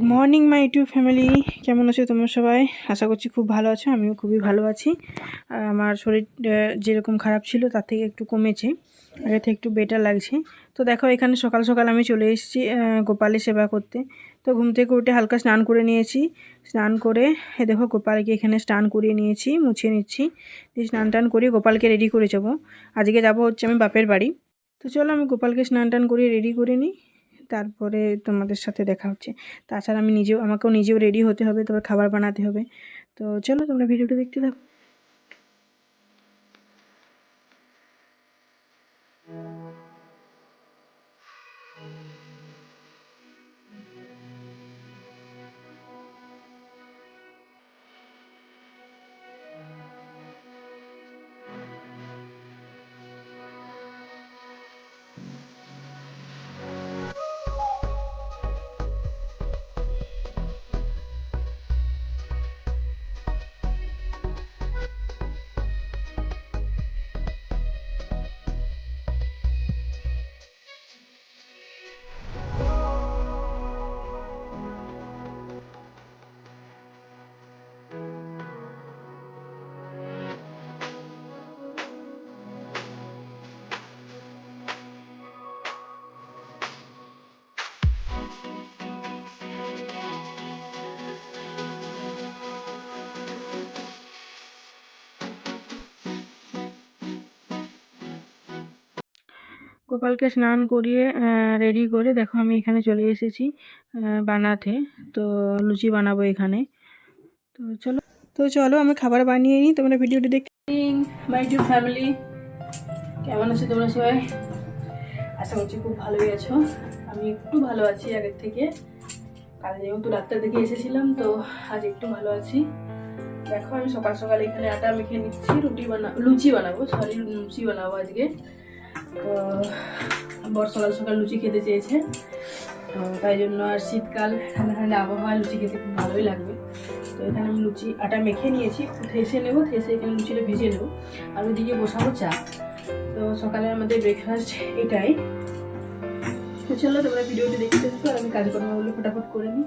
Good morning my YouTube family কেমন আছো তোমরা সবাই? আশা করছি খুব ভালো আছো, আমিও খুবই ভালো আছি। আমার শরীর যেরকম খারাপ ছিল তার থেকে একটু কমেছে, আগে থেকে একটু বেটার লাগছে। তো দেখো, এখানে সকাল সকাল আমি চলে এসেছি গোপালের সেবা করতে। তো ঘুম থেকে উঠে হালকা স্নান করে নিয়েছি। স্নান করে দেখো, গোপালকে এখানে স্নান করিয়ে নিয়েছি মুছিয়ে নিচ্ছি। দিয়ে স্নান টান করিয়ে গোপালকে রেডি করে যাব। আজকে যাব হচ্ছে আমি বাপের বাড়ি। তো চলো, আমি গোপালকে স্নান টান করিয়ে রেডি করে নিই। তারপরে তোমাদের সাথে দেখা হচ্ছে। তাছাড়া আমি নিজেও, আমাকেও নিজেও রেডি হতে হবে তারপর খাবার বানাতে হবে। তো চলো, তোমরা ভিডিওটা দেখতে থাকো। গোপালকে স্নান করিয়ে রেডি করে দেখো আমি এখানে চলে এসেছি বানাতে। তো লুচি বানাবো এখানে। তো চলো তো চলো আমি খাবার বানিয়ে নিই। তোমরা ভিডিওটি দেখতে মাই টু ফ্যামিলি কেমন আছো তোমরা সবাই? আশা করছি খুব ভালোই আছো। আমি একটু ভালো আছি আগের থেকে। কাল যেহেতু ডাক্তার দেখে এসেছিলাম, তো আজ একটু ভালো আছি। দেখো আমি সকাল সকাল এখানে আটা মেখে নিচ্ছি, রুটি বানা, লুচি বানাবো সরি লুচি বানাবো আজকে। বর সকাল সকাল লুচি খেতে চেয়েছে। তো তাই জন্য আর শীতকাল ঠান্ডা ঠান্ডা আবহাওয়া লুচি খেতে খুব ভালোই লাগবে। তো এখানে আমি লুচি আটা মেখে নিয়েছি থেসে নেব, থেসে এখানে লুচিটা ভেজে নেব। আর ওইদিকে বসাবো চা। তো সকালে আমাদের ব্রেকফাস্ট এটাই। তো চলো, তোমরা ভিডিওটি দেখতে থাকো, আর আমি কাজকর্মগুলো ফটাফট করে নিই।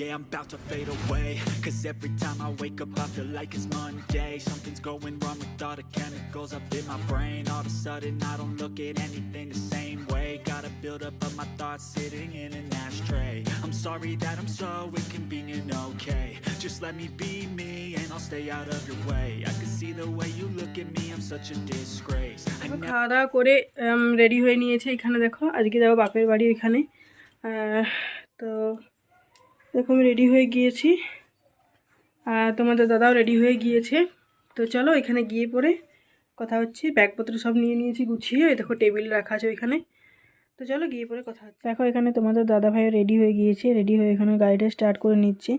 Yeah, I'm about to fade away Cause every time I wake up I feel like it's Monday Something's going wrong with all the chemicals up in my brain All of a sudden I don't look at anything the same way Gotta build up of my thoughts sitting in an ashtray I'm sorry that I'm so inconvenient, okay Just let me be me and I'll stay out of your way I can see the way you look at me, I'm such a disgrace খাওয়া দাওয়া করে ready হয়ে নিয়েছে এখানে দেখো আজকে যাব বাপের বাড়ি এখানে তো দেখো, আমি রেডি হয়ে গিয়েছি। আর তোমাদের দাদাও রেডি হয়ে গিয়েছে। তো চলো, এখানে গিয়ে পরে কথা হচ্ছে। ব্যাগপত্র সব নিয়ে নিয়েছি, গুছিয়ে। ওই দেখো, টেবিল রাখা আছে ওইখানে। তো চলো, গিয়ে পরে কথা হচ্ছে। দেখো, এখানে তোমাদের দাদা ভাই রেডি হয়ে গিয়েছে। রেডি হয়ে এখানে গাড়িটা স্টার্ট করে নিচ্ছে।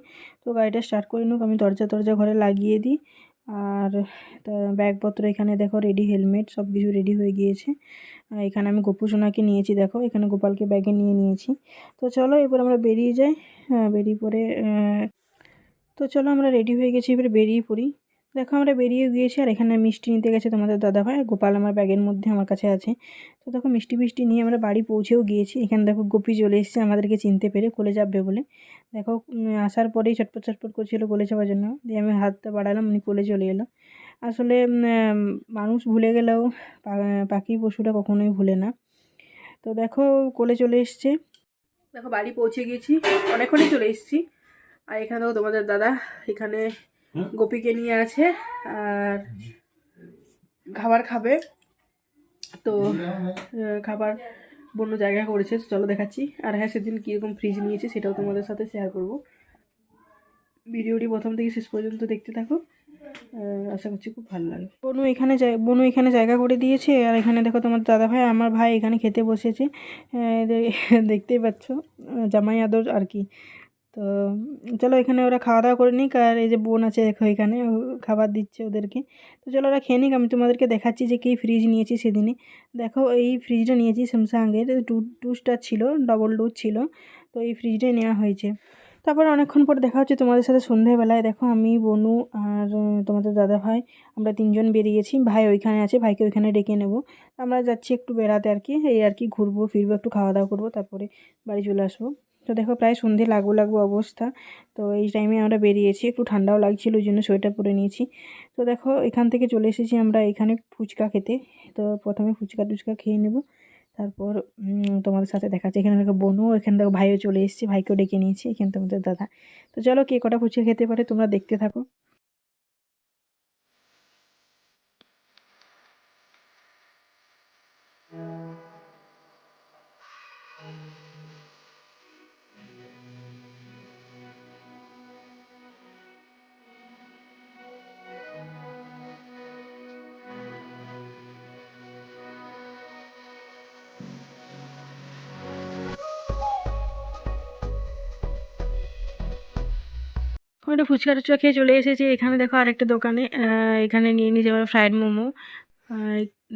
তো গাড়িটা স্টার্ট করে নুক, আমি দরজা টরজা ঘরে লাগিয়ে দিই। আর ব্যাগপত্র এখানে দেখো রেডি হেলমেট সব কিছু রেডি হয়ে গিয়েছে। এখানে আমি গোপু সোনাকে নিয়েছি, দেখো। এখানে গোপালকে ব্যাগে নিয়ে নিয়েছি। তো চলো এবার আমরা বেরিয়ে যাই। হ্যাঁ বেরিয়ে পরে তো চলো আমরা রেডি হয়ে গেছি, এবার বেরিয়ে পড়ি। দেখো আমরা বেরিয়ে গিয়েছি আর এখানে মিষ্টি নিতে গেছে তোমাদের দাদা ভাই গোপাল আমার ব্যাগের মধ্যে আমার কাছে আছে। তো দেখো মিষ্টি মিষ্টি নিয়ে আমরা বাড়ি পৌঁছেও গিয়েছি। এখানে দেখো গোপী চলে এসেছে আমাদেরকে চিনতে পেরে, কোলে যাবে বলে। দেখো আসার পরেই চটপট চটপট করছিল কোলে যাওয়ার জন্য। দিয়ে আমি হাতটা বাড়ালাম, উনি কোলে চলে এলো। আসলে মানুষ ভুলে গেলেও পাখি পশুটা কখনোই ভুলে না। তো দেখো, কোলে চলে এসছে। দেখো বাড়ি পৌঁছে গিয়েছি, অনেকক্ষণই চলে এসেছি। আর এখানে দেখো তোমাদের দাদা, এখানে গোপীকে নিয়ে আছে আর খাবার খাবে। তো খাবার বন্য জায়গা করেছে চলো দেখাচ্ছি। আর হ্যাঁ সেদিন কীরকম ফ্রিজ নিয়েছে সেটাও তোমাদের সাথে শেয়ার করব। ভিডিওটি প্রথম থেকে শেষ পর্যন্ত দেখতে থাকো। আশা করছি খুব ভালো লাগবে। বনু এখানে বনু এখানে জায়গা করে দিয়েছে। আর এখানে দেখো তোমার দাদা ভাই, আমার ভাই এখানে খেতে বসেছে। দেখতেই পাচ্ছ, জামাই আদর আর কি। তো চলো এখানে ওরা খাওয়া দাওয়া করে নিক আর এই যে বোন আছে দেখো এখানে খাবার দিচ্ছে ওদেরকে। তো চলো ওরা খেয়ে নিক, আমি তোমাদেরকে দেখাচ্ছি যে কী ফ্রিজ নিয়েছি সেদিনে দেখো এই ফ্রিজটা নিয়েছি স্যামসাংয়ের টু টু স্টার ছিল ডবল ডোর ছিল, তো এই ফ্রিজটাই নেওয়া হয়েছে। তারপর অনেকক্ষণ পর দেখা হচ্ছে তোমাদের সাথে সন্ধেবেলায়। দেখো আমি, বনু আর তোমাদের দাদা ভাই আমরা তিনজন বেরিয়েছি। ভাই ওইখানে আছে, ভাইকে ওইখানে ডেকে নেব। আমরা যাচ্ছি একটু বেড়াতে আর কি, এই আর কি ঘুরবো, ফিরবো, একটু খাওয়া দাওয়া করব, তারপরে বাড়ি চলে আসব। তো দেখো প্রায় সন্ধে লাগবো লাগবো অবস্থা। তো এই টাইমে আমরা বেরিয়েছি, একটু ঠান্ডাও লাগছিল ওই জন্য সোয়েটার পরে নিয়েছি। তো দেখো এখান থেকে চলে এসেছি আমরা এখানে ফুচকা খেতে। তো প্রথমে ফুচকা টুচকা খেয়ে নেব। তারপর তোমাদের সাথে দেখা যাচ্ছে এখানে দেখো বোনও এখানে দেখো ভাইও চলে এসেছে, ভাইকেও ডেকে নিয়েছি, এখানে তোমাদের দাদা। তো চলো কে কটা ফুচকা খেতে পারে তোমরা দেখতে থাকো। ওটা ফুচকা টুচকা খেয়ে চলে এসেছি। এখানে দেখো আরেকটা দোকানে এখানে নিয়ে নিয়েছি আমরা ফ্রায়েড মোমো।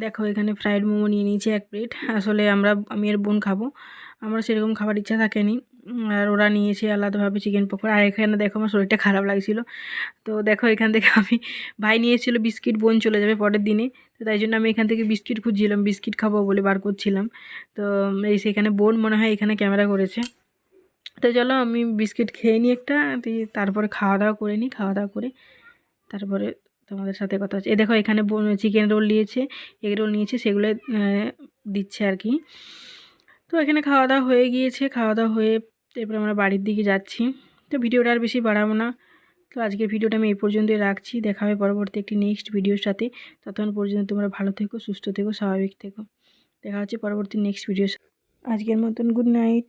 দেখো এখানে ফ্রায়েড মোমো নিয়ে নিয়েছি এক প্লেট আসলে আমরা, আমি আর বোন খাব। আমার সেরকম খাবার ইচ্ছা থাকেনি। আর ওরা নিয়েছে আলাদাভাবে চিকেন পকোড়া। আর এখানে দেখো আমার শরীরটা খারাপ লাগছিল। তো দেখো এখান থেকে আমি, ভাই নিয়েছিল বিস্কিট, বোন চলে যাবে পরের দিনে। তো তাই জন্য আমি এখান থেকে বিস্কিট খুঁজছিলাম। বিস্কিট খাব বলে বার করছিলাম। তো এই সেখানে বোন মনে হয় এখানে ক্যামেরা করেছে। তো চলো আমি বিস্কিট খেয়ে নিই একটা তারপরে খাওয়া দাওয়া করে নিই খাওয়া দাওয়া করে তারপরে তোমাদের সাথে কথা হচ্ছে। এ দেখো এখানে চিকেন রোল নিয়েছে এগ রোল নিয়েছে, সেগুলো দিচ্ছে আর কি। তো এখানে খাওয়া দাওয়া হয়ে গিয়েছে খাওয়া দাওয়া হয়ে এরপরে আমরা বাড়ির দিকে যাচ্ছি। তো ভিডিওটা আর বেশি বাড়াবো না। তো আজকের ভিডিওটা আমি এই পর্যন্তই রাখছি। দেখা হবে পরবর্তী একটি নেক্সট ভিডিওর সাথে। ততক্ষণ পর্যন্ত তোমরা ভালো থেকো, সুস্থ থেকো, স্বাভাবিক থেকো। দেখা হচ্ছে পরবর্তী নেক্সট ভিডিও আজকের মতন গুড নাইট